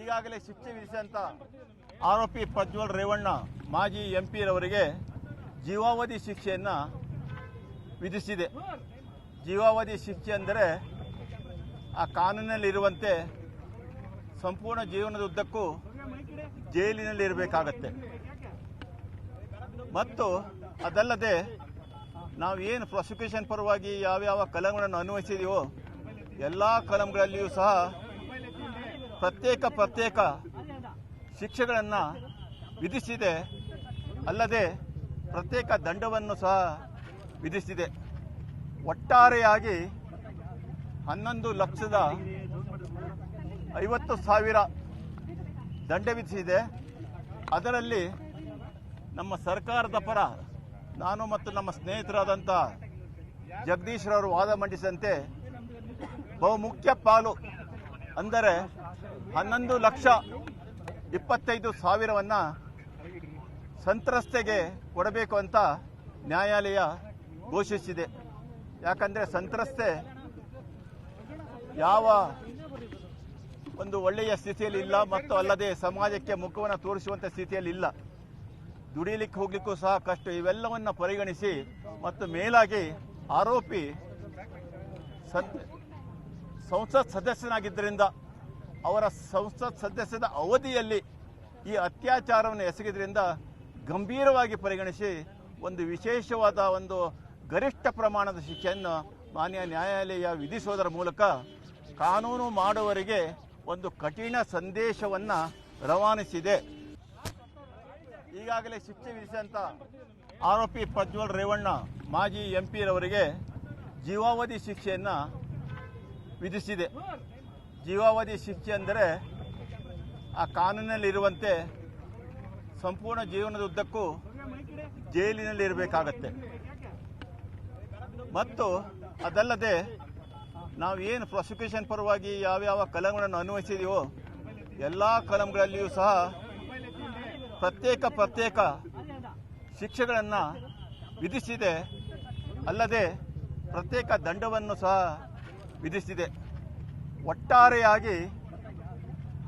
ಈಗಾಗಲೇ ಶಿಕ್ಷೆ ವಿಧಿಸಿದಂಥ ಆರೋಪಿ ಪ್ರಜ್ವಲ್ ರೇವಣ್ಣ ಮಾಜಿ ಎಂಪಿ ರವರಿಗೆ ಜೀವಾವಧಿ ಶಿಕ್ಷೆಯನ್ನು ವಿಧಿಸಿದೆ. ಜೀವಾವಧಿ ಶಿಕ್ಷೆ ಅಂದರೆ ಆ ಕಾನೂನಿನಲ್ಲಿರುವಂತೆ ಸಂಪೂರ್ಣ ಜೀವನದ ಉದ್ದಕ್ಕೂ ಜೈಲಿನಲ್ಲಿ ಇರಬೇಕಾಗತ್ತೆ ಮತ್ತು ಅದಲ್ಲದೆ ನಾವು ಏನು ಪ್ರಾಸಿಕ್ಯೂಷನ್ ಪರವಾಗಿ ಯಾವ್ಯಾವ ಕಲಂಗಳನ್ನು ಅನ್ವಯಿಸಿದೀವೋ ಎಲ್ಲ ಕಲಂಗಳಲ್ಲಿಯೂ ಸಹ ಪ್ರತ್ಯೇಕ ಪ್ರತ್ಯೇಕ ಶಿಕ್ಷೆಗಳನ್ನು ವಿಧಿಸಿದೆ ಅಲ್ಲದೆ ಪ್ರತ್ಯೇಕ ದಂಡವನ್ನು ಸಹ ವಿಧಿಸಿದೆ ಒಟ್ಟಾರೆಯಾಗಿ ಹನ್ನೊಂದು ಲಕ್ಷದ ಐವತ್ತು ಸಾವಿರ ದಂಡ ವಿಧಿಸಿದೆ. ಅದರಲ್ಲಿ ನಮ್ಮ ಸರ್ಕಾರದ ಪರ ನಾನು ಮತ್ತು ನಮ್ಮ ಸ್ನೇಹಿತರಾದಂಥ ಜಗದೀಶ್ರವರು ವಾದ ಮಂಡಿಸಿದಂತೆ ಬಹುಮುಖ್ಯ ಪಾಲು ಅಂದರೆ ಹನ್ನೊಂದು ಲಕ್ಷ ಇಪ್ಪತ್ತೈದು ಸಾವಿರವನ್ನು ಸಂತ್ರಸ್ತೆಗೆ ಕೊಡಬೇಕು ಅಂತ ನ್ಯಾಯಾಲಯ ಘೋಷಿಸಿದೆ. ಯಾಕಂದರೆ ಸಂತ್ರಸ್ತೆ ಯಾವ ಒಂದು ಒಳ್ಳೆಯ ಸ್ಥಿತಿಯಲ್ಲಿ ಇಲ್ಲ ಮತ್ತು ಅಲ್ಲದೆ ಸಮಾಜಕ್ಕೆ ಮುಖವನ್ನು ತೋರಿಸುವಂಥ ಸ್ಥಿತಿಯಲ್ಲಿ ಇಲ್ಲ. ದುಡಿಲಿಕ್ಕೆ ಹೋಗ್ಲಿಕ್ಕೂ ಸಹ ಕಷ್ಟ. ಇವೆಲ್ಲವನ್ನ ಪರಿಗಣಿಸಿ ಮತ್ತು ಮೇಲಾಗಿ ಆರೋಪಿ ಸಂಸತ್ ಸದಸ್ಯನಾಗಿದ್ದರಿಂದ ಅವರ ಸಂಸತ್ ಸದಸ್ಯದ ಅವಧಿಯಲ್ಲಿ ಈ ಅತ್ಯಾಚಾರವನ್ನು ಎಸಗಿದ್ರಿಂದ ಗಂಭೀರವಾಗಿ ಪರಿಗಣಿಸಿ ಒಂದು ವಿಶೇಷವಾದ ಒಂದು ಗರಿಷ್ಠ ಪ್ರಮಾಣದ ಶಿಕ್ಷೆಯನ್ನು ಮಾನ್ಯ ನ್ಯಾಯಾಲಯ ವಿಧಿಸುವುದರ ಮೂಲಕ ಕಾನೂನು ಮಾಡುವವರಿಗೆ ಒಂದು ಕಠಿಣ ಸಂದೇಶವನ್ನು ರವಾನಿಸಿದೆ. ಈಗಾಗಲೇ ಶಿಕ್ಷೆ ವಿಧಿಸಿದಂಥ ಆರೋಪಿ ಪ್ರಜ್ವಲ್ ರೇವಣ್ಣ ಮಾಜಿ ಎಂ ಪಿರವರಿಗೆ ಜೀವಾವಧಿ ಶಿಕ್ಷೆಯನ್ನು ವಿಧಿಸಿದೆ. ಜೀವಾವಧಿ ಶಿಕ್ಷೆ ಅಂದರೆ ಆ ಕಾನೂನಿನಲ್ಲಿರುವಂತೆ ಸಂಪೂರ್ಣ ಜೀವನದ ಉದ್ದಕ್ಕೂ ಜೈಲಿನಲ್ಲಿ ಇರಬೇಕಾಗತ್ತೆ. ಮತ್ತು ಅದಲ್ಲದೆ ನಾವು ಏನು ಪ್ರಾಸಿಕ್ಯೂಷನ್ ಪರವಾಗಿ ಯಾವ್ಯಾವ ಕಲಂಗಳನ್ನು ಅನ್ವಯಿಸಿದೀವೋ ಎಲ್ಲ ಕಲಂಗಳಲ್ಲಿಯೂ ಸಹ ಪ್ರತ್ಯೇಕ ಪ್ರತ್ಯೇಕ ಶಿಕ್ಷೆಗಳನ್ನು ವಿಧಿಸಿದೆ ಅಲ್ಲದೆ ಪ್ರತ್ಯೇಕ ದಂಡವನ್ನು ಸಹ ವಿಧಿಸಿದೆ ಒಟ್ಟಾರೆಯಾಗಿ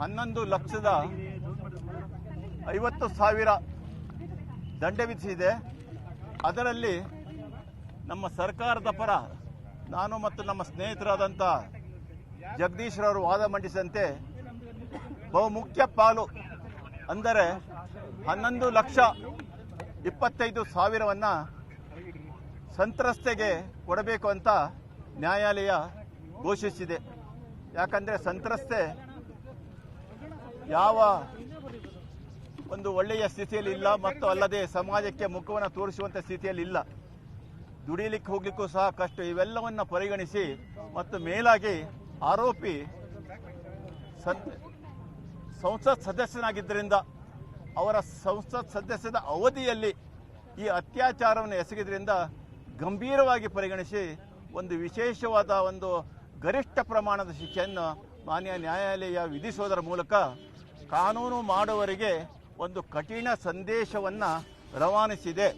ಹನ್ನೊಂದು ಲಕ್ಷದ ಐವತ್ತು ಸಾವಿರ ದಂಡ ವಿಧಿಸಿದೆ. ಅದರಲ್ಲಿ ನಮ್ಮ ಸರ್ಕಾರದ ಪರ ನಾನು ಮತ್ತು ನಮ್ಮ ಸ್ನೇಹಿತರಾದಂಥ ಜಗದೀಶ್ರವರು ವಾದ ಮಂಡಿಸಿದಂತೆ ಬಹುಮುಖ್ಯ ಪಾಲು ಅಂದರೆ ಹನ್ನೊಂದು ಲಕ್ಷ ಇಪ್ಪತ್ತೈದು ಸಾವಿರವನ್ನು ಸಂತ್ರಸ್ತೆಗೆ ಕೊಡಬೇಕು ಅಂತ ನ್ಯಾಯಾಲಯ ಘೋಷಿಸಿದೆ. ಯಾಕಂದರೆ ಸಂತ್ರಸ್ತೆ ಯಾವ ಒಂದು ಒಳ್ಳೆಯ ಸ್ಥಿತಿಯಲ್ಲಿ ಇಲ್ಲ ಮತ್ತು ಅಲ್ಲದೆ ಸಮಾಜಕ್ಕೆ ಮುಖವನ್ನು ತೋರಿಸುವಂಥ ಸ್ಥಿತಿಯಲ್ಲಿ ಇಲ್ಲ. ದುಡಿಲಿಕ್ಕೆ ಹೋಗ್ಲಿಕ್ಕೂ ಸಹ ಕಷ್ಟ. ಇವೆಲ್ಲವನ್ನ ಪರಿಗಣಿಸಿ ಮತ್ತು ಮೇಲಾಗಿ ಆರೋಪಿ ಸಂಸತ್ ಸದಸ್ಯನಾಗಿದ್ದರಿಂದ ಅವರ ಸಂಸತ್ ಸದಸ್ಯದ ಅವಧಿಯಲ್ಲಿ ಈ ಅತ್ಯಾಚಾರವನ್ನು ಎಸಗಿದ್ರಿಂದ ಗಂಭೀರವಾಗಿ ಪರಿಗಣಿಸಿ ಒಂದು ವಿಶೇಷವಾದ ಒಂದು ಗರಿಷ್ಠ ಪ್ರಮಾಣದ ಶಿಕ್ಷೆಯನ್ನು ಮಾನ್ಯ ನ್ಯಾಯಾಲಯ ವಿಧಿಸುವುದರ ಮೂಲಕ ಕಾನೂನು ಮಾಡುವವರಿಗೆ ಒಂದು ಕಠಿಣ ಸಂದೇಶವನ್ನು ರವಾನಿಸಿದೆ.